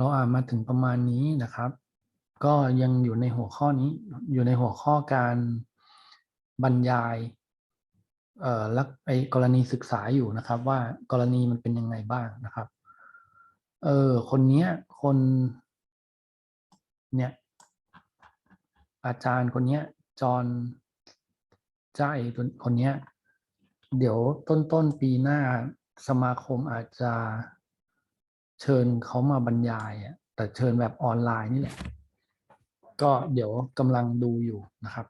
เราอ่านมาถึงประมาณนี้นะครับ ก็ยังอยู่ในหัวข้อนี้อยู่ในหัวข้อการบรรยายเอ่อลักไอกรณีศึกษาอยู่นะครับ ว่ากรณีมันเป็นยังไงบ้างนะครับ เออคนเนี้ยคน เนี่ยอาจารย์คนเนี้ยจอห์นจ้าเอคนเนี้ย เดี๋ยวต้นต้นปีหน้าสมาคมอาจจะ เชิญเขามาบรรยายอะแต่เชิญแบบออนไลน์นี่แหละ ก็เดี๋ยวกำลังดูอยู่นะครับ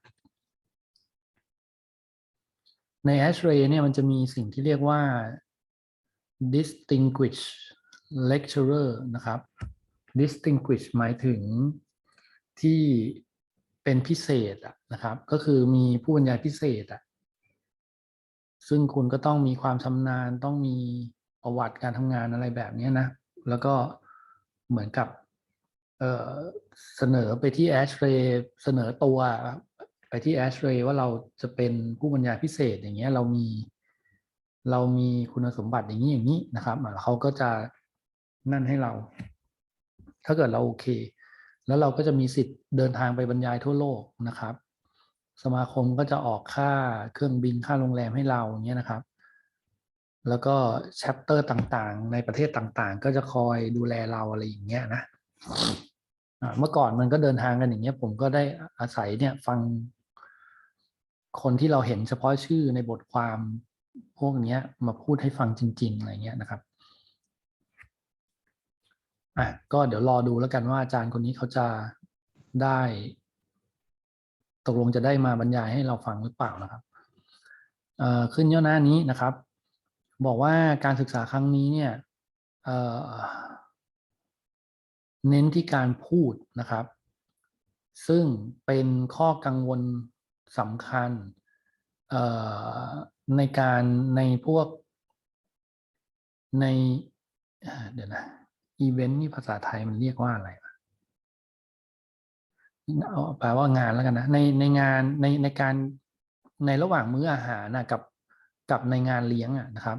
ใน Ashray เนี่ยมันจะมีสิ่งที่เรียกว่า distinguished lecturer นะครับ distinguished หมายถึงที่เป็นพิเศษอะนะครับ ก็คือมีผู้บรรยายพิเศษอะซึ่งคุณก็ต้องมีความชำนาญต้องมีประวัติการทำงานอะไรแบบนี้นะ แล้วก็เหมือนกับเเสนอไปที่ Ashray เสนอตัวไปที่ Ashray ว่าเราจะเป็นผู้บรรยายพิเศษอย่างเงี้ยเรามีเรามีคุณสมบัติอย่างนี้อย่างนี้นะครับเขาก็จะนั่นให้เรา ถ้าเกิดเราโอเค แล้วเราก็จะมีสิทธิ์เดินทางไปบรรยายทั่วโลกนะครับ สมาคมก็จะออกค่าเครื่องบินค่าโรงแรมให้เราอย่างเงี้ยนะครับ แล้วก็แชปเตอร์ต่างๆ ในประเทศต่างๆ ก็จะคอยดูแลเราอะไรอย่างเงี้ยนะเมื่อก่อนมันก็เดินทางกันอย่างเงี้ย ผมก็ได้อาศัยเนี่ยฟังคนที่เราเห็นเฉพาะชื่อในบทความพวกเนี้ยมาพูดให้ฟังจริง ๆ อะไรเงี้ยนะครับอะก็เดี๋ยวรอดูแล้วกันว่าอาจารย์คนนี้เขาจะได้ ตกลงจะได้มาบรรยายให้เราฟังหรือเปล่านะครับเอ่อขึ้นย่อหน้านี้นะครับ บอกว่าการศึกษาครั้งนี้เนี่ยเเน้นที่การพูดนะครับ ซึ่งเป็นข้อกังวลสำคัญในการในพวกในเเดี๋ยวนะอีเวนต์นี่ภาษาไทยมันเรียกว่าอะไรเอาแปลว่างานแล้วกันนะในในงานในในการในระหว่างมื้ออาหารนะกับกับในงานเลี้ยงอะนะครับ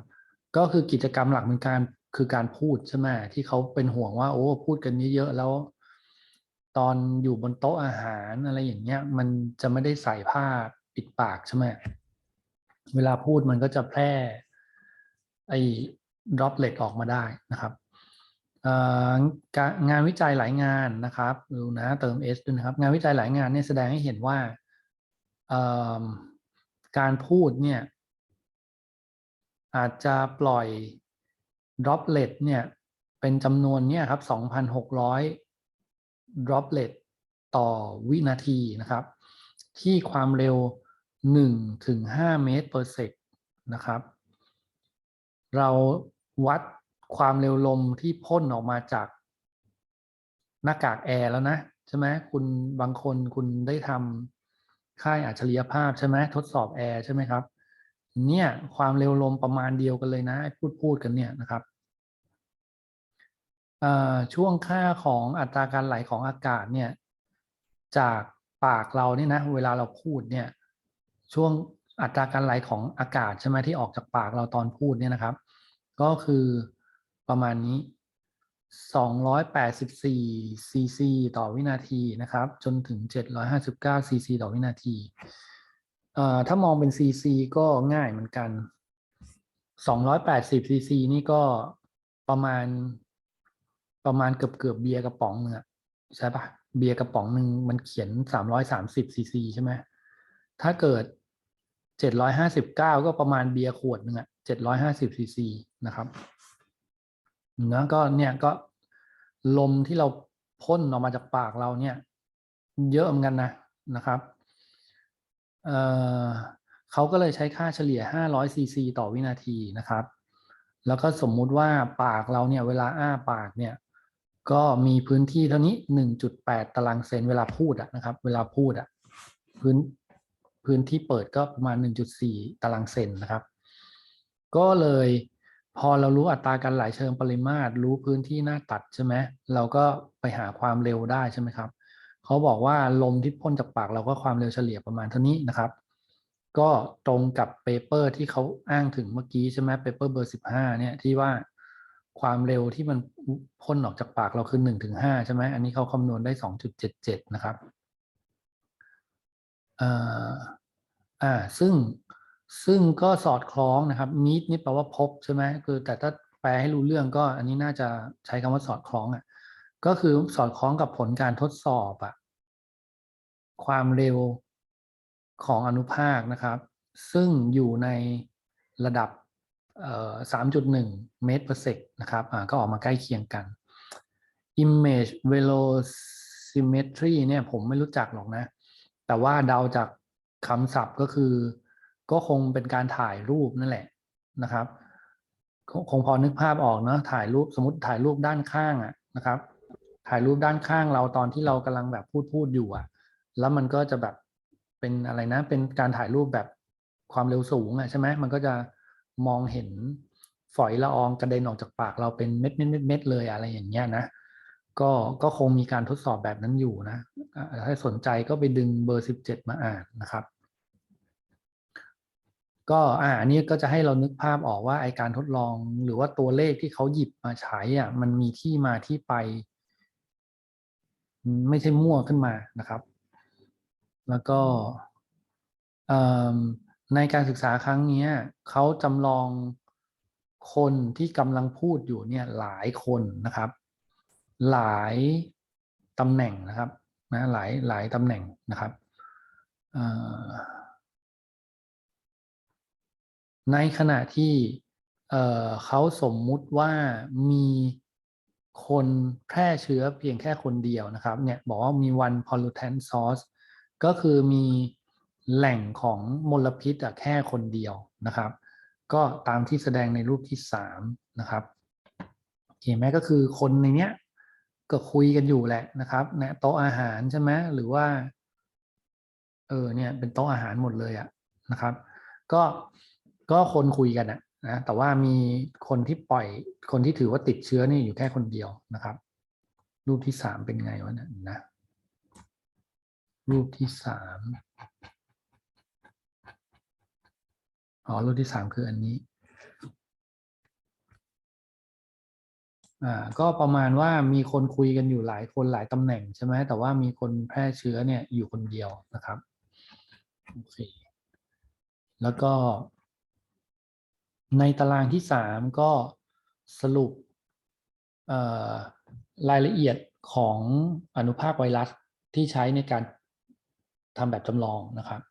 ก็คือกิจกรรมหลักเป็นการคือการพูดใช่ไหมที่เขาเป็นห่วงว่า โอ้พูดกันเยอะๆแล้ว ตอนอยู่บนโต๊ะอาหารอะไรอย่างเงี้ย มันจะไม่ได้ใส่ผ้าปิดปากใช่ไหมเวลาพูดมันก็จะแพร่ไอ้ droplet ออกมาได้นะครับงานวิจัยหลายงานนะครับดูนะเติม S ด้วยนะครับ งานวิจัยหลายงานเนี่ยแสดงให้เห็นว่าการพูดเนี่ย อาจจะปล่อย droplet เนี่ยเป็นจำนวนเนี่ยครับ 2,600 droplet ต่อวินาทีนะครับ ที่ความเร็ว 1 ถึง 5 เมตร per sec นะครับ เราวัดความเร็วลมที่พ่นออกมาจากหน้ากากแอร์แล้วนะ ใช่ไหมคุณบางคนคุณได้ทำค่ายอัจฉริยภาพใช่ไหมทดสอบแอร์ใช่ไหมครับ เนี่ยความเร็วลมประมาณเดียวกันเลยนะพูดพูดกันเนี่ยนะครับช่วงค่าของอัตราการไหลของอากาศเนี่ยจากปากเราเนี่ยนะเวลาเราพูดเนี่ยช่วงอัตราการไหลของอากาศใช่ไหมที่ออกจากปากเราตอนพูดเนี่ยนะครับ ก็คือประมาณนี้ 284ซีซีต่อวินาทีนะครับ จนถึง 759ซีซีต่อวินาที ถ้ามองเป็นซีซีก็ง่ายเหมือนกัน 280ซีซีนี่ก็ประมาณ ประมาณเกือบเกือบเบียร์กระป๋องนึงอะใช่ปะเบียร์กระป๋องหนึ่งมันเขียน 330ซีซีใช่ไหมถ้าเกิด 759 ก็ประมาณเบียร์ขวดหนึ่งอะ750ซีซีนะครับนะก็เนี่ยก็ลมที่เราพ่นออกมาจากปากเราเนี่ย เยอะเหมือนกันนะนะครับ เเขาก็เลยใช้ค่าเฉลี่ย 500 ซีซี ต่อวินาทีนะครับ แล้วก็สมมุติว่าปากเราเนี่ยเวลาอ้าปากเนี่ยก็มีพื้นที่เท่านี้ 1.8 ตารางเซนเวลาพูดอะนะครับ เวลาพูดอะพื้นพื้นที่เปิดก็ประมาณ 1.4 ตารางเซนนะครับ ก็เลยพอเรารู้อัตราการไหลเชิงปริมาตร รู้พื้นที่หน้าตัดใช่ไหมเราก็ไปหาความเร็วได้ใช่ไหมครับ เขาบอกว่าลมที่พ่นจากปากเราก็ความเร็วเฉลี่ยประมาณเท่านี้นะครับ ก็ตรงกับเปเปอร์ที่เขาอ้างถึงเมื่อกี้ใช่ไหมเปเปอร์เบอร์สิบห้าเนี่ยที่ว่าความเร็วที่มันพ่นออกจากปากเราคือหนึ่งถึงห้าใช่ไหมอันนี้เขาคำนวณได้สองจุดเจ็ดเจ็ดนะครับอ่าอ่าซึ่งซึ่งก็สอดคล้องนะครับ meet นี่แปลว่าพบใช่ไหมคือแต่ถ้าแปลให้รู้เรื่องก็อันนี้น่าจะใช้คำว่าสอดคล้องอะ ก็คือสอดคล้องกับผลการทดสอบอะความเร็วของอนุภาคนะครับ ซึ่งอยู่ในระดับ 3.1 เมตร per sec นะครับก็ออกมาใกล้เคียงกัน image velocimetry เนี่ยผมไม่รู้จักหรอกนะ แต่ว่าเดาจากคำศัพท์ก็คือ ก็คงเป็นการถ่ายรูปนั่นแหละนะครับ คงคงพอนึกภาพออกเนาะถ่ายรูปสมมติถ่ายรูปด้านข้างอะนะครับ ถ่ายรูปด้านข้างเราตอนที่เรากำลังแบบพูดพูดอยู่อะแล้วมันก็จะแบบเป็นอะไรนะ เป็นการถ่ายรูปแบบความเร็วสูงอะใช่ไหมมันก็จะมองเห็นฝอยละอองกระเด็นออกจากปากเราเป็นเม็ดเม็ดเม็ดเม็ดเลยอะไรอย่างเงี้ยนะก็ก็คงมีการทดสอบแบบนั้นอยู่นะ ถ้าสนใจก็ไปดึงเบอร์สิบเจ็ดมาอ่านนะครับ ก็อ่าอันนี้ก็จะให้เรานึกภาพออกว่าไอการทดลองหรือว่าตัวเลขที่เขาหยิบมาใช้อะมันมีที่มาที่ไป ไม่ใช่มั่วขึ้นมานะครับ แล้วก็ในการศึกษาครั้งนี้เขาจำลองคนที่กำลังพูดอยู่เนี่ยหลายคนนะครับ หลายตำแหน่งนะครับนะหลายหลายตำแหน่งนะครับในขณะที่เอ่อเขาสมมุติว่ามี คนแพร่เชื้อเพียงแค่คนเดียวนะครับเนี่ยบอกว่ามี one pollutant source ก็คือมีแหล่งของมลพิษอะแค่คนเดียวนะครับ ก็ตามที่แสดงในรูปที่สามนะครับเห็นไหมก็คือคนในเนี้ยก็คุยกันอยู่แหละนะครับนะโต๊ะอาหารใช่ไหมหรือว่า เออเนี่ยเป็นโต๊ะอาหารหมดเลยอะนะครับ ก็ก็คนคุยกันอะ นะแต่ว่ามีคนที่ปล่อยคนที่ถือว่าติดเชื้อนี่อยู่แค่คนเดียวนะครับ รูปที่สามเป็นไงวะเนะนะ รูปที่สามอ๋อรูปที่สามคืออันนี้อ่าก็ประมาณว่ามีคนคุยกันอยู่หลายคนหลายตำแหน่งใช่ไหมแต่ว่ามีคนแพร่เชื้อเนี่ยอยู่คนเดียวนะครับโอเคแล้วก็ ในตารางที่สามก็สรุปรายละเอียดของอนุภาคไวรัสที่ใช้ในการทำแบบจำลองนะครับ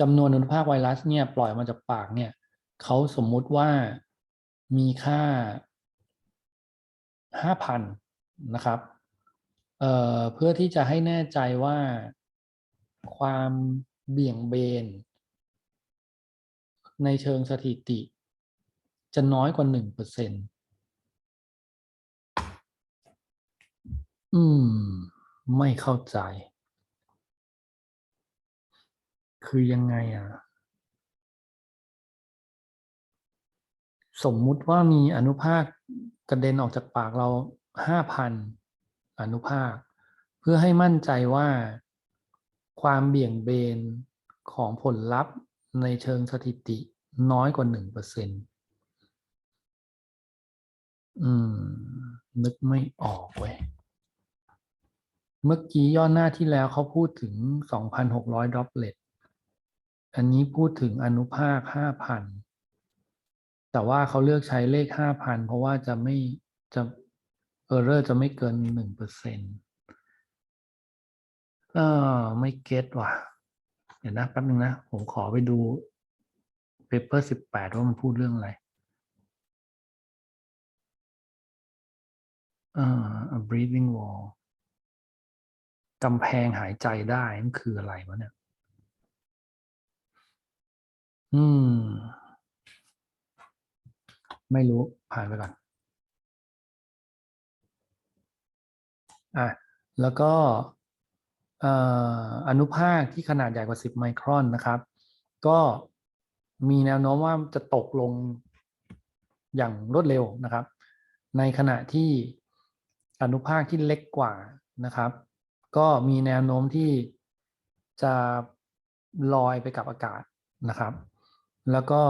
จำนวนอนุภาคไวรัสเนี่ยปล่อยมาจากปากเนี่ยเขาสมมุติว่ามีค่าห้าพันนะครับเเพื่อที่จะให้แน่ใจว่าความเบี่ยงเบน ในเชิงสถิติ จะน้อยกว่าหนึ่งเปอร์เซ็นอืม ไม่เข้าใจ คือยังไงอะ สมมุติว่ามีอนุภาคกระเด็นออกจากปากเราห้าพันอนุภาค เพื่อให้มั่นใจว่าความเบี่ยงเบนของผลลัพธ์ในเชิงสถิติน้อยกว่าหนึ่งเปอร์เซ็นต์ อืม นึกไม่ออกเว้ย เมื่อกี้ย่อหน้าที่แล้วเขาพูดถึง2,600ดรอปเลตอันนี้พูดถึงอนุภาค5,000แต่ว่าเขาเลือกใช้เลข5,000เพราะว่าจะไม่จะเออร์เรอร์จะไม่เกิน1%เออไม่เก็ตว่ะ เดี๋ยวนะแป๊บนึงนะ ผมขอไปดูเปเปอร์18ว่ามันพูดเรื่องอะไร a breathing wall กำแพงหายใจได้มันคืออะไรวะเนี่ย อืม ไม่รู้ ผ่านไปก่อน อะ แล้วก็อ่ออนุภาคที่ขนาดใหญ่กว่า 10 ไมครอนนะครับ ก็มีแนวโน้มว่าจะตกลงอย่างรวดเร็วนะครับ ในขณะที่ อนุภาคที่เล็กกว่านะครับ ก็มีแนวโน้มที่จะลอยไปกับอากาศนะครับ แล้วก็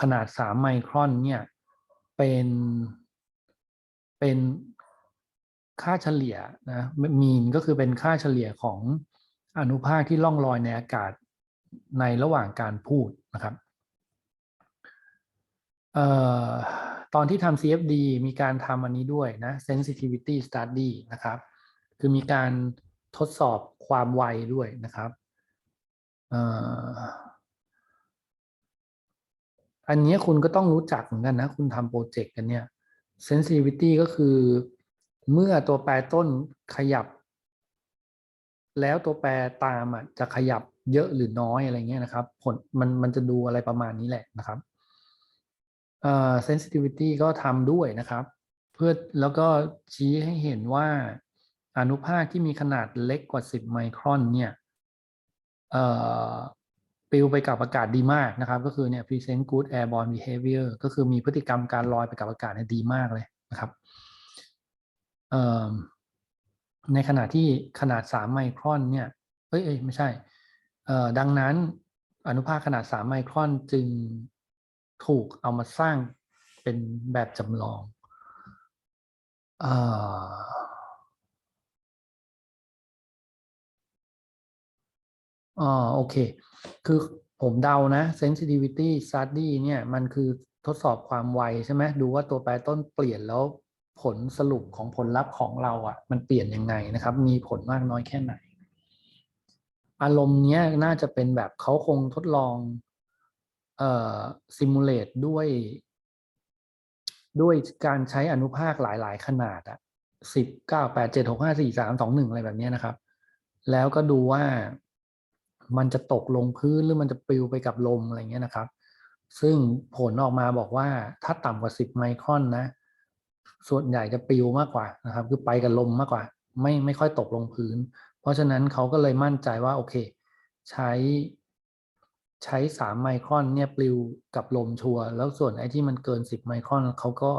ขนาด 3 ไมครอนเนี่ยเป็นเป็นค่าเฉลี่ยนะมีนก็คือเป็นค่าเฉลี่ยของอนุภาคที่ล่องลอยในอากาศในระหว่างการพูดนะครับ เอ่อ ตอนที่ทำ CFD มีการทำอันนี้ด้วยนะ sensitivity study นะครับ คือมีการทดสอบความไวด้วยนะครับอันนี้คุณก็ต้องรู้จักเหมือนกันนะ คุณทำโปรเจกต์กันเนี่ย sensitivity ก็คือเมื่อตัวแปรต้นขยับ แล้วตัวแปรตามอะจะขยับเยอะหรือน้อยอะไรเงี้ยนะครับ ผลมันมันจะดูอะไรประมาณนี้แหละนะครับ sensitivity ก็ทำด้วยนะครับ เพื่อแล้วก็ชี้ให้เห็นว่าอนุภาคที่มีขนาดเล็กกว่า 10 ไมครอนเนี่ยเอ่อปลิวไปกับอากาศดีมากนะครับ ก็คือเนี่ย present good airborne behavior ก็คือมีพฤติกรรมการลอยไปกับอากาศเนี่ยดีมากเลยนะครับเอ่อในขณะที่ขนาด 3 ไมครอนเนี่ยเอ้ยเอ้ยไม่ใช่เอ่อดังนั้นอนุภาคขนาด 3 ไมครอนจึง ถูกเอามาสร้างเป็นแบบจำลองออ๋อโอเค คือผมเดานะ sensitivity study เนี่ย มันคือทดสอบความไวใช่ไหมดูว่าตัวแปรต้นเปลี่ยนแล้วผลสรุปของผลลัพธ์ของเราอะ มันเปลี่ยนยังไงนะครับ มีผลมากน้อยแค่ไหน อารมณ์เนี้ยน่าจะเป็นแบบเขาคงทดลอง เอ่อ simulate ด้วย ด้วยการใช้อนุภาคหลาย ๆ ขนาดอะสิบเก้าแปดเจ็ดหกห้าสี่สามสองหนึ่งอะไรแบบนี้นะครับ แล้วก็ดูว่ามันจะตกลงพื้นหรือมันจะปลิวไปกับลมอะไรเงี้ยนะครับ ซึ่งผลออกมาบอกว่าถ้าต่ำกว่า10ไมครอนนะ ส่วนใหญ่จะปลิวมากกว่านะครับ คือไปกับลมมากกว่า ไม่ไม่ค่อยตกลงพื้น เพราะฉะนั้นเขาก็เลยมั่นใจว่าโอเค ใช้ ใช้3ไมครอนเนี่ยปลิวกับลมชัวแล้วส่วนไอ้ที่มันเกิน10ไมครอนเขาก็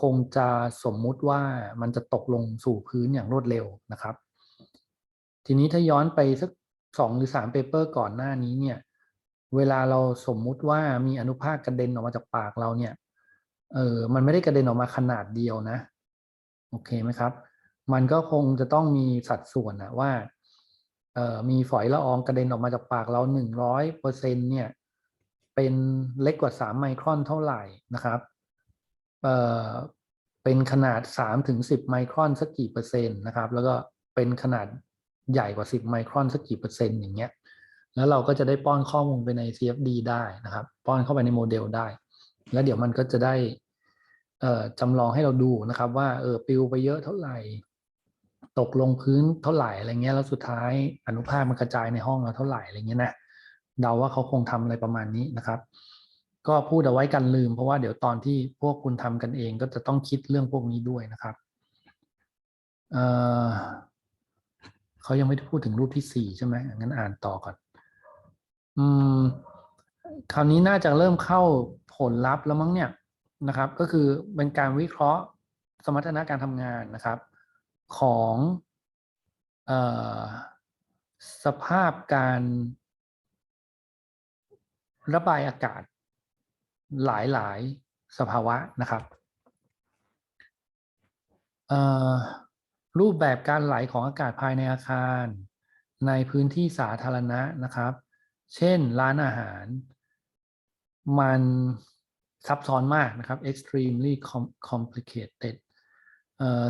คงจะสมมุติว่ามันจะตกลงสู่พื้นอย่างรวดเร็วนะครับ ทีนี้ถ้าย้อนไปสักสองหรือสามเปเปอร์ก่อนหน้านี้เนี่ย เวลาเราสมมุติว่ามีอนุภาคกระเด็นออกมาจากปากเราเนี่ย เออมันไม่ได้กระเด็นออกมาขนาดเดียวนะ โอเคไหมครับ มันก็คงจะต้องมีสัดส่วนนะว่า มีฝอยละอองกระเด็นออกมาจากปากเราหนึ่งร้อยเปอร์เซ็นเนี่ย เป็นเล็กกว่าสามไมครอนเท่าไหร่นะครับเเป็นขนาดสามถึงสิบไมครอนสักกี่เปอร์เซ็นต์นะครับ แล้วก็เป็นขนาดใหญ่กว่า10ไมครอนสักกี่เปอร์เซ็นต์อย่างเงี้ย แล้วเราก็จะได้ป้อนข้อมูลไปใน CFD ได้นะครับ ป้อนเข้าไปในโมเดลได้ แล้วเดี๋ยวมันก็จะได้จำลองให้เราดูนะครับ ว่าเออปลิวไปเยอะเท่าไหร่ ตกลงพื้นเท่าไหร่อะไรเงี้ยแล้วสุดท้ายอนุภาคมันกระจายในห้องเราเท่าไหร่อะไรเงี้ยนะเดาว่าเขาคงทำอะไรประมาณนี้นะครับ ก็พูดเอาไว้กันลืม เพราะว่าเดี๋ยวตอนที่พวกคุณทำกันเองก็จะต้องคิดเรื่องพวกนี้ด้วยนะครับเออเขายังไม่ได้พูดถึงรูปที่สี่ใช่ไหมงั้นอ่านต่อก่อน อืม คราวนี้น่าจะเริ่มเข้าผลลัพธ์แล้วมั้งเนี่ยนะครับ ก็คือเป็นการวิเคราะห์สมรรถนะการทำงานนะครับ ของอสภาพการระบายอากาศหลาย ๆ สภาวะนะครับ รูปแบบการไหลของอากาศภายในอาคาร ในพื้นที่สาธารณะนะครับ เช่นร้านอาหาร มันซับซ้อนมากนะครับ extremely complicated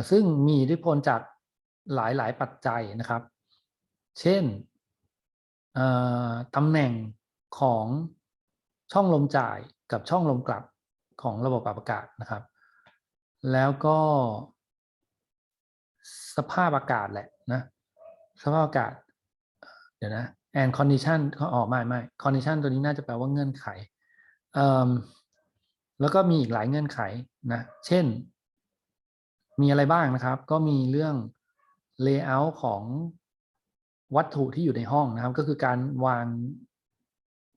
ซึ่งมีอิทธิพลจากหลาย ๆ ปัจจัยนะครับ เช่นตำแหน่งของช่องลมจ่ายกับช่องลมกลับของระบบปรับอากาศนะครับ แล้วก็ สภาพอากาศแหละนะสภาพอากาศ เดี๋ยวนะ and condition เขาออกไม่ไม่ condition ตัวนี้น่าจะแปลว่าเงื่อนไข แล้วก็มีอีกหลายเงื่อนไขนะ เช่น มีอะไรบ้างนะครับ ก็มีเรื่อง layout ของวัตถุที่อยู่ในห้องนะครับ ก็คือการวาง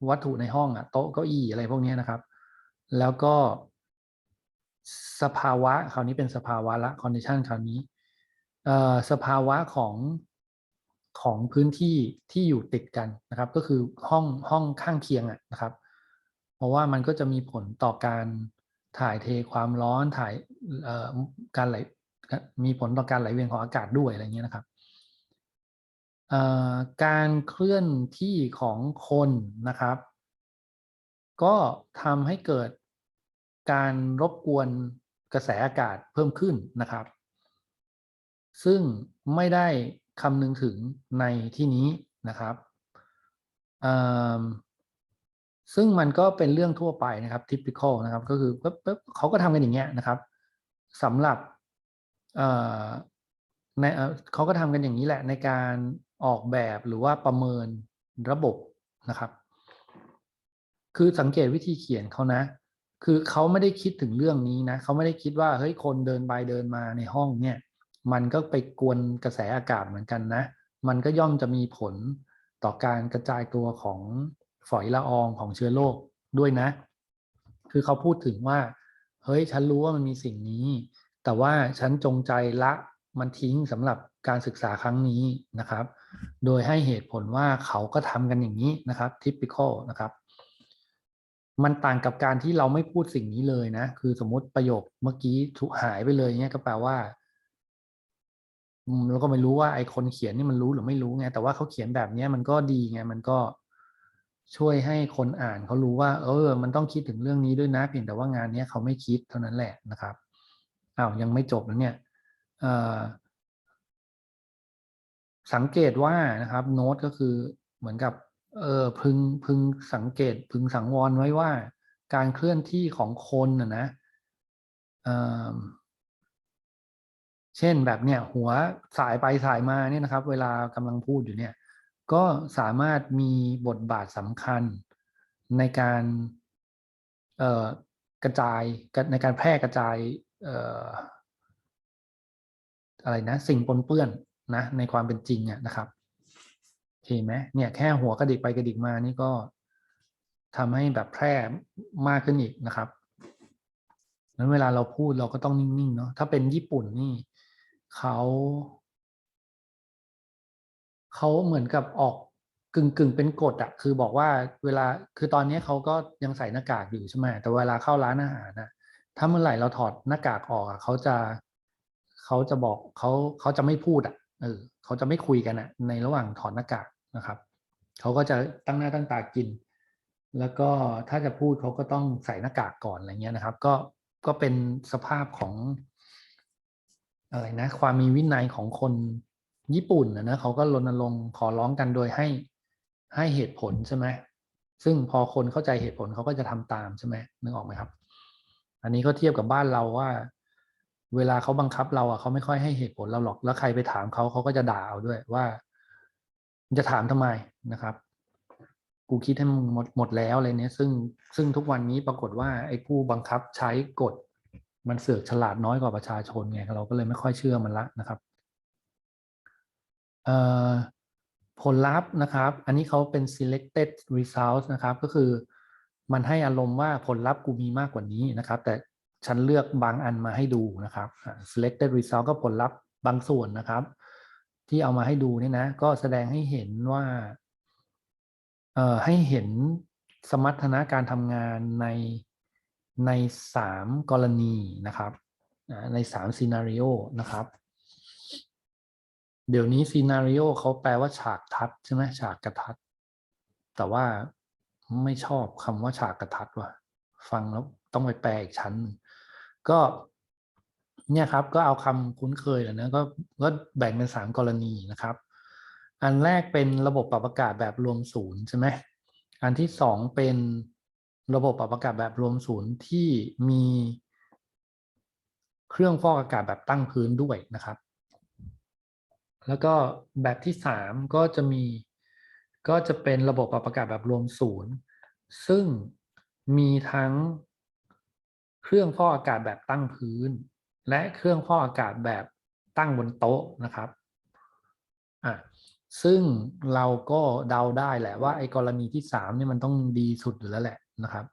วัตถุในห้องอะโต๊ะเก้าอี้อะไรพวกนี้นะครับ แล้วก็สภาวะคราวนี้เป็นสภาวะละ condition คราวนี้สภาวะของของพื้นที่ที่อยู่ติดกันนะครับ ก็คือห้องห้องข้างเคียงอะนะครับ เพราะว่ามันก็จะมีผลต่อการ ถ่ายเทความร้อนถ่ายการไหลมีผลต่อการไหลเวียนของอากาศด้วยอะไรเงี้ยนะครับการเคลื่อนที่ของคนนะครับ ก็ทำให้เกิดการรบกวนกระแสอากาศเพิ่มขึ้นนะครับ ซึ่งไม่ได้คำนึงถึงในที่นี้นะครับ ซึ่งมันก็เป็นเรื่องทั่วไปนะครับ typical นะครับ ก็คือปุ๊บปุ๊บเขาก็ทำกันอย่างเงี้ยนะครับสำหรับเอ่อในเออเขาก็ทำกันอย่างนี้แหละในการออกแบบหรือว่าประเมินระบบนะครับ คือสังเกตวิธีเขียนเขานะ คือเขาไม่ได้คิดถึงเรื่องนี้นะเขาไม่ได้คิดว่าเฮ้ยคนเดินไปเดินมาในห้องเนี่ย มันก็ไปกวนกระแสอากาศเหมือนกันนะ มันก็ย่อมจะมีผลต่อการกระจายตัวของ ฝอยละอองของเชื้อโรคด้วยนะ คือเขาพูดถึงว่า เฮ้ย ฉันรู้ว่ามันมีสิ่งนี้ แต่ว่าฉันจงใจละมันทิ้งสำหรับการศึกษาครั้งนี้นะครับ โดยให้เหตุผลว่าเขาก็ทำกันอย่างนี้นะครับ typical นะครับ มันต่างกับการที่เราไม่พูดสิ่งนี้เลยนะ คือสมมติประโยคเมื่อกี้ถูกหายไปเลยเนี่ยก็แปลว่าเราก็ไม่รู้ว่าไอ้คนเขียนนี่มันรู้หรือไม่รู้ไง แต่ว่าเขาเขียนแบบนี้มันก็ดีไง มันก็ ช่วยให้คนอ่านเขารู้ว่า เออ มันต้องคิดถึงเรื่องนี้ด้วยนะเพียงแต่ว่างานนี้เขาไม่คิดเท่านั้นแหละนะครับอ้าวยังไม่จบแล้วเนี่ยสังเกตว่านะครับโน้ตก็คือเหมือนกับเออพึงพึงสังเกตพึงสังวรไว้ว่า การเคลื่อนที่ของคนนะนะเเช่นแบบเนี่ยหัวสายไปสายมาเนี่ยนะครับ เวลากำลังพูดอยู่เนี่ย ก็สามารถมีบทบาทสำคัญในการกระจายในการแพร่กระจายเอ่ออะไรนะ สิ่งปนเปื้อนนะในความเป็นจริงอะนะครับโอเคไหมเนี่ยแค่หัวกระดิกไปกระดิกมานี่ก็ทำให้แบบแพร่มากขึ้นอีกนะครับนั้นเวลาเราพูดเราก็ต้องนิ่งๆเนาะถ้าเป็นญี่ปุ่นนี่เขา เขาเหมือนกับออกกึ่งกึ่งเป็นกฎอะคือบอกว่าเวลาคือตอนนี้เขาก็ยังใส่หน้ากากอยู่ใช่ไหมแต่เวลาเข้าร้านอาหารนะถ้าเมื่อไหร่เราถอดหน้ากากออกอะเขาจะเขาจะบอกเขาเขาจะไม่พูดอะเออเขาจะไม่คุยกันอะในระหว่างถอดหน้ากากนะครับเขาก็จะตั้งหน้าตั้งตากิน แล้วก็ถ้าจะพูดเขาก็ต้องใส่หน้ากากก่อนอะไรเงี้ยนะครับ ก็ก็เป็นสภาพของอะไรนะความมีวินัยของคน ญี่ปุ่นนะนะเขาก็รณรงค์ขอร้องกันโดยให้ให้เหตุผลใช่ไหมซึ่งพอคนเข้าใจเหตุผลเขาก็จะทำตามใช่ไหมนึกออกไหมครับ อันนี้ก็เทียบกับบ้านเราว่า เวลาเขาบังคับเราอะเขาไม่ค่อยให้เหตุผลเราหรอก แล้วใครไปถามเขาเขาก็จะด่าเอาด้วยว่าจะถามทำไมนะครับ กูคิดให้มึงหมดหมดแล้วอะไรเนี้ย ซึ่งซึ่งทุกวันนี้ปรากฏว่าไอ้ผู้บังคับใช้กฎมันเสือกฉลาดน้อยกว่าประชาชนไงเราก็เลยไม่ค่อยเชื่อมันละนะครับ ผลลัพธ์นะครับ อันนี้เขาเป็น selected results นะครับ ก็คือมันให้อารมณ์ว่าผลลัพธ์กูมีมากกว่านี้นะครับ แต่ฉันเลือกบางอันมาให้ดูนะครับ selected result ก็ผลลัพธ์บางส่วนนะครับ ที่เอามาให้ดูนี่นะ ก็แสดงให้เห็นว่าให้เห็นสมรรถนะการทำงานในในสามกรณีนะครับ ในสามซีนารีโอนะครับ เดี๋ยวนี้ซีนารีโอเขาแปลว่าฉากทัดใช่ไหมฉากกระทัด แต่ว่าไม่ชอบคำว่าฉากกระทัดว่ะ ฟังแล้วต้องไปแปลอีกชั้น ก็เนี่ยครับก็เอาคำคุ้นเคยแล้วนะก็ก็แบ่งเป็นสามกรณีนะครับ อันแรกเป็นระบบปรับอากาศแบบรวมศูนย์ใช่ไหมอันที่สองเป็นระบบปรับอากาศแบบรวมศูนย์ที่มีเครื่องฟอกอากาศแบบตั้งพื้นด้วยนะครับ แล้วก็แบบที่สามก็จะมีก็จะเป็นระบบปรับอากาศแบบรวมศูนย์ ซึ่งมีทั้งเครื่องฟอกอากาศแบบตั้งพื้น และเครื่องฟอกอากาศแบบตั้งบนโต๊ะนะครับอะซึ่งเราก็เดาได้แหละว่าไอ้กรณีที่สามนี่มันต้องดีสุดอยู่แล้วแหละนะครับ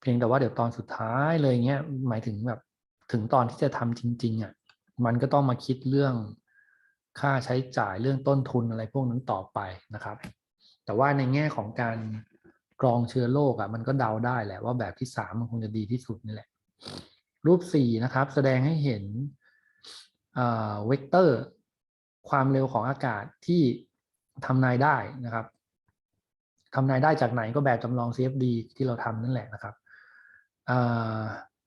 เพียงแต่ว่าเดี๋ยวตอนสุดท้ายเลยเงี้ยหมายถึงแบบถึงตอนที่จะทำจริง ๆอะมันก็ต้องมาคิดเรื่อง ค่าใช้จ่ายเรื่องต้นทุนอะไรพวกนั้นต่อไปนะครับ แต่ว่าในแง่ของการกรองเชื้อโรคอะมันก็เดาได้แหละว่าแบบที่สามมันคงจะดีที่สุดนี่แหละ รูปสี่นะครับ แสดงให้เห็นเวกเตอร์ความเร็วของอากาศที่ทำนายได้นะครับทำนายได้จากไหนก็แบบจำลอง CFD ที่เราทำนั่นแหละนะครับ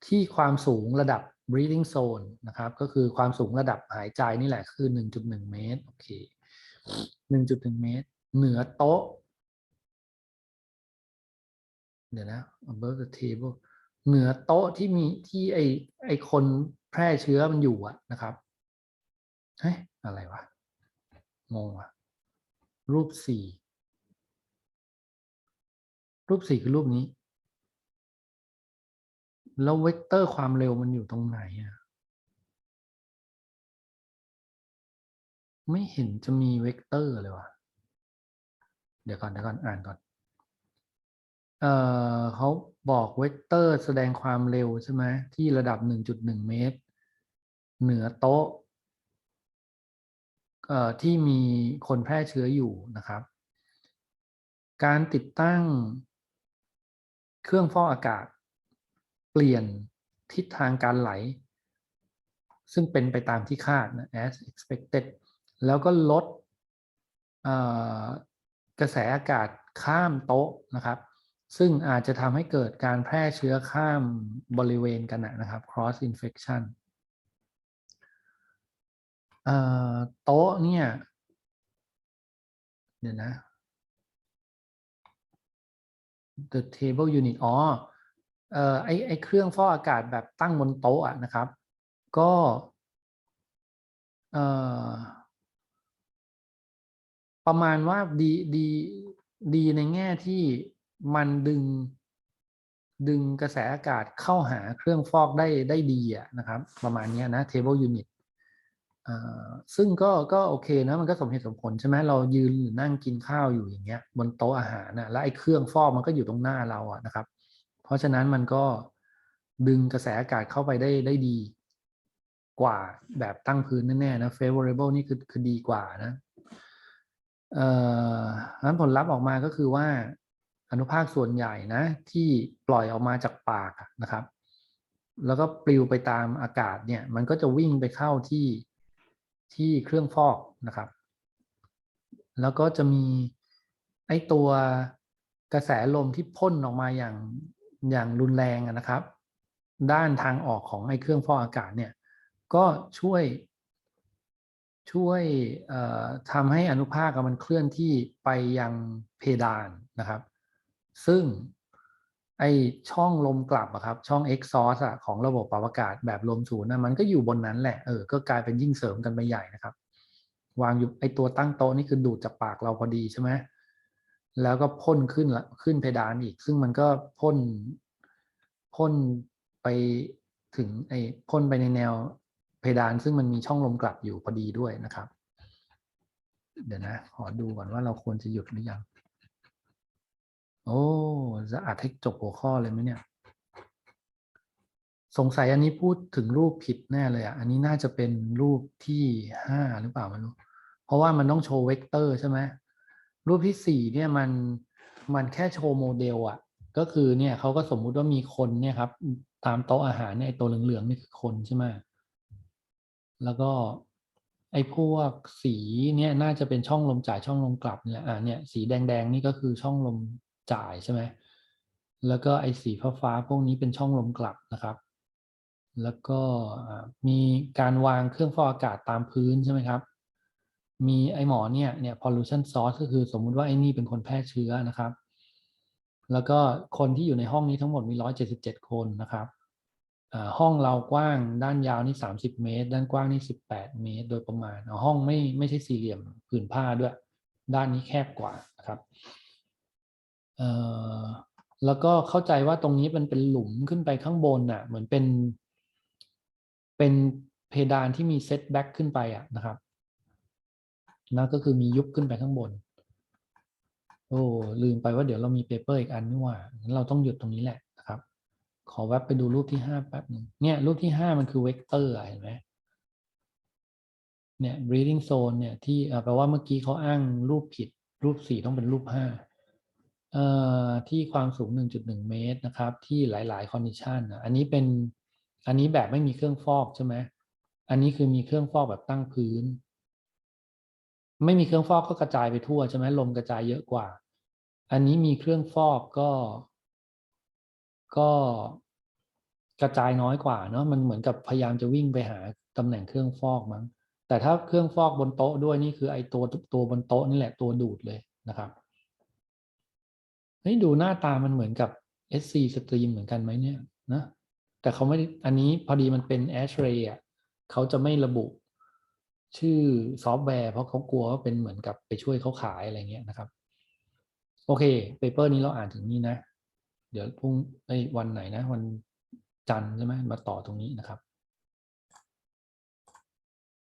ที่ความสูงระดับ breathing zone นะครับ ก็คือความสูงระดับหายใจนี่แหละคือ 1.1 เมตร โอเค 1.1 เมตร เหนือโต๊ะ เดี๋ยวนะ above the table เหนือโต๊ะที่มีที่ไอไอคนแพร่เชื้อมันอยู่อะนะครับ เฮ้ย อะไรวะ งงว่ะรูปสี่ รูปสี่คือรูปนี้ แล้วเวกเตอร์ความเร็วมันอยู่ตรงไหนอะไม่เห็นจะมีเวกเตอร์เลยว่ะ เดี๋ยวก่อนเดี๋ยวก่อนอ่านก่อน เอ่อเขาบอกเวกเตอร์แสดงความเร็วใช่ไหมที่ระดับ 1.1 เมตร เหนือโต๊ะเอ่อที่มีคนแพร่เชื้ออยู่นะครับ การติดตั้งเครื่องฟอกอากาศ เปลี่ยนทิศทางการไหล ซึ่งเป็นไปตามที่คาดนะ as expected แล้วก็ลดกระแสอากาศข้ามโต๊ะนะครับ ซึ่งอาจจะทำให้เกิดการแพร่เชื้อข้ามบริเวณกันนะครับ cross infection โต๊ะเนี่ยเดี๋ยวนะ the table unit อ๋อ เอ่อไอไอเครื่องฟอกอากาศแบบตั้งบนโต๊ะนะครับ ก็เอ่อประมาณว่าดีดีดีในแง่ที่มันดึง ดึงกระแสอากาศเข้าหาเครื่องฟอกได้ได้ดีอะนะครับ ประมาณนี้นะ table unit ซึ่งก็ก็โอเคนะมันก็สมเหตุสมผลใช่ไหมเรายืนหรือนั่งกินข้าวอยู่อย่างเงี้ยบนโต๊ะอาหารนะแล้วไอ้เครื่องฟอกมันก็อยู่ตรงหน้าเราอะนะครับ เพราะฉะนั้นมันก็ดึงกระแสอากาศเข้าไปได้ได้ดีกว่าแบบตั้งพื้นแน่ๆนะ favorable นี่คือคือดีกว่านะเอ่อนั้นผลลัพธ์ออกมาก็คือว่าอนุภาคส่วนใหญ่นะ ที่ปล่อยออกมาจากปากนะครับ แล้วก็ปลิวไปตามอากาศเนี่ย มันก็จะวิ่งไปเข้าที่ที่เครื่องฟอกนะครับ แล้วก็จะมีไอตัวกระแสลมที่พ่นออกมาอย่าง อย่างรุนแรงนะครับ ด้านทางออกของไอ้เครื่องฟอกอากาศเนี่ยก็ช่วย ช่วยทำให้อนุภาคมันเคลื่อนที่ไปยังเพดานนะครับ ซึ่งไอช่องลมกลับอะครับ ช่อง exhaust อะของระบบปรับอากาศแบบลมศูนย์นะมันก็อยู่บนนั้นแหละเออก็กลายเป็นยิ่งเสริมกันไปใหญ่นะครับ วางอยู่ไอตัวตั้งโต๊ะนี่คือดูดจากปากเราพอดีใช่ไหม แล้วก็พ่นขึ้นละขึ้นเพดานอีก ซึ่งมันก็พ่นพ่นไปถึงไอพ่นไปในแนวเพดาน ซึ่งมันมีช่องลมกลับอยู่พอดีด้วยนะครับ เดี๋ยวนะ ขอดูก่อนว่าเราควรจะหยุดหรือยัง โอ้จะอัดให้จบหัวข้อเลยไหมเนี่ย สงสัยอันนี้พูดถึงรูปผิดแน่เลยอะ อันนี้น่าจะเป็นรูปที่ห้าหรือเปล่าไม่รู้ เพราะว่ามันต้องโชว์เวกเตอร์ใช่ไหม รูปที่สี่เนี่ยมันมันแค่โชว์โมเดลอะก็คือเนี่ยเขาก็สมมุติว่ามีคนเนี่ยครับ ตามโต๊ะอาหารเนี่ยตัวเหลืองๆนี่คือคนใช่ไหมแล้วก็ไอ้พวกสีเนี่ยน่าจะเป็นช่องลมจ่ายช่องลมกลับเนี่ยอ่าเนี่ยสีแดงๆนี่ก็คือช่องลมจ่ายใช่ไหมแล้วก็ไอ้สีฟ้าฟ้าพวกนี้เป็นช่องลมกลับนะครับ แล้วก็มีการวางเครื่องฟอกอากาศตามพื้นใช่ไหมครับ มีไอหมอเนี่ยเนี่ย pollution source ก็คือสมมุติว่าไอนี่เป็นคนแพร่เชื้อนะครับ แล้วก็คนที่อยู่ในห้องนี้ทั้งหมดมี 177 คนนะครับห้องเรากว้างด้านยาวนี่30 เมตร ด้านกว้างนี่18 เมตร โดยประมาณห้องไม่ไม่ใช่สี่เหลี่ยมผืนผ้าด้วย ด้านนี้แคบกว่านะครับแล้วก็เข้าใจว่าตรงนี้มันเป็นหลุมขึ้นไปข้างบนน่ะ เหมือนเป็น เป็นเพดานที่มีเซตแบ็กขึ้นไปอะนะครับ นั่นก็คือมียุบขึ้นไปข้างบน โอ้ลืมไปว่าเดี๋ยวเรามีเปเปอร์อีกอันนี่ว่างั้นเราต้องหยุดตรงนี้แหละนะครับ ขอแวบไปดูรูปที่ห้าแป๊บหนึ่งเนี่ยรูปที่ห้ามันคือเวกเตอร์เห็นไหมเนี่ย breathing zone เนี่ยที่แปลว่าเมื่อกี้เขาอ้างรูปผิด รูปสี่ต้องเป็นรูปห้าที่ความสูง 1.1 เมตรนะครับ ที่หลาย ๆ คอนดิชันอันนี้เป็นอันนี้แบบไม่มีเครื่องฟอกใช่ไหมอันนี้คือมีเครื่องฟอกแบบตั้งพื้น ไม่มีเครื่องฟอกก็กระจายไปทั่วใช่ไหมลมกระจายเยอะกว่า อันนี้มีเครื่องฟอกก็ ก็กระจายน้อยกว่าเนาะมันเหมือนกับพยายามจะวิ่งไปหาตำแหน่งเครื่องฟอกมั้งแต่ถ้าเครื่องฟอกบนโต๊ะด้วยนี่คือไอตัวตัวบนโต๊ะนี่แหละตัวดูดเลยนะครับเฮ้ยดูหน้าตามันเหมือนกับ SC Stream เหมือนกันไหมเนี่ยนะแต่เขาไม่อันนี้พอดีมันเป็น Ashray อะเขาจะไม่ระบุ ชื่อซอฟต์แวร์เพราะเขากลัวว่าเป็นเหมือนกับไปช่วยเขาขายอะไรเงี้ยนะครับ โอเคเปเปอร์นี้เราอ่านถึงนี้นะ เดี๋ยวพรุ่งไอ้วันไหนนะ วันจันทร์ใช่ไหมมาต่อตรงนี้นะครับ